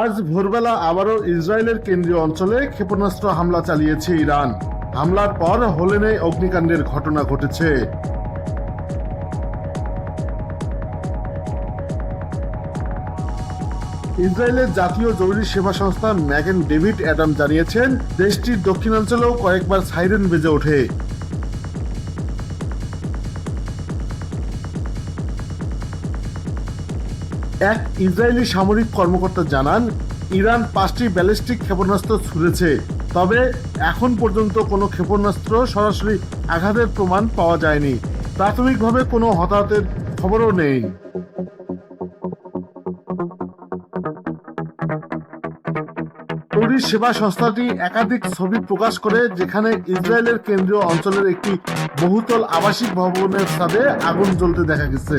আজ ভোরবেলা আবারও ইসরায়েলের কেন্দ্রীয় অঞ্চলে ক্ষেপণাস্ত্র হামলা চালিয়েছে ইরান। হামলার পর হোলেনে অগ্নিকাণ্ডের ঘটনা ঘটেছে। ইসরায়েলের জাতীয় জরুরি সেবা সংস্থা ম্যাগেন ডেভিড অ্যাডাম জানিয়েছেন, দেশটির দক্ষিণাঞ্চলেও কয়েকবার সাইরেন বেজে ওঠে। এক ইসরায়েলি সামরিক কর্মকর্তা জানান, ইরান পাঁচটি ব্যালিস্টিক ক্ষেপণাস্ত্র ছুড়েছে, তবে এখন পর্যন্ত কোনো ক্ষেপণাস্ত্র সরাসরি আঘাতের প্রমাণ পাওয়া যায়নি। প্রাথমিকভাবে কোনো হতাহতের খবরও নেই। জরুরি সেবা সংস্থাটি একাধিক ছবি প্রকাশ করে, যেখানে ইসরায়েলের কেন্দ্রীয় অঞ্চলের একটি বহুতল আবাসিক ভবনের সাথে আগুন জ্বলতে দেখা গেছে।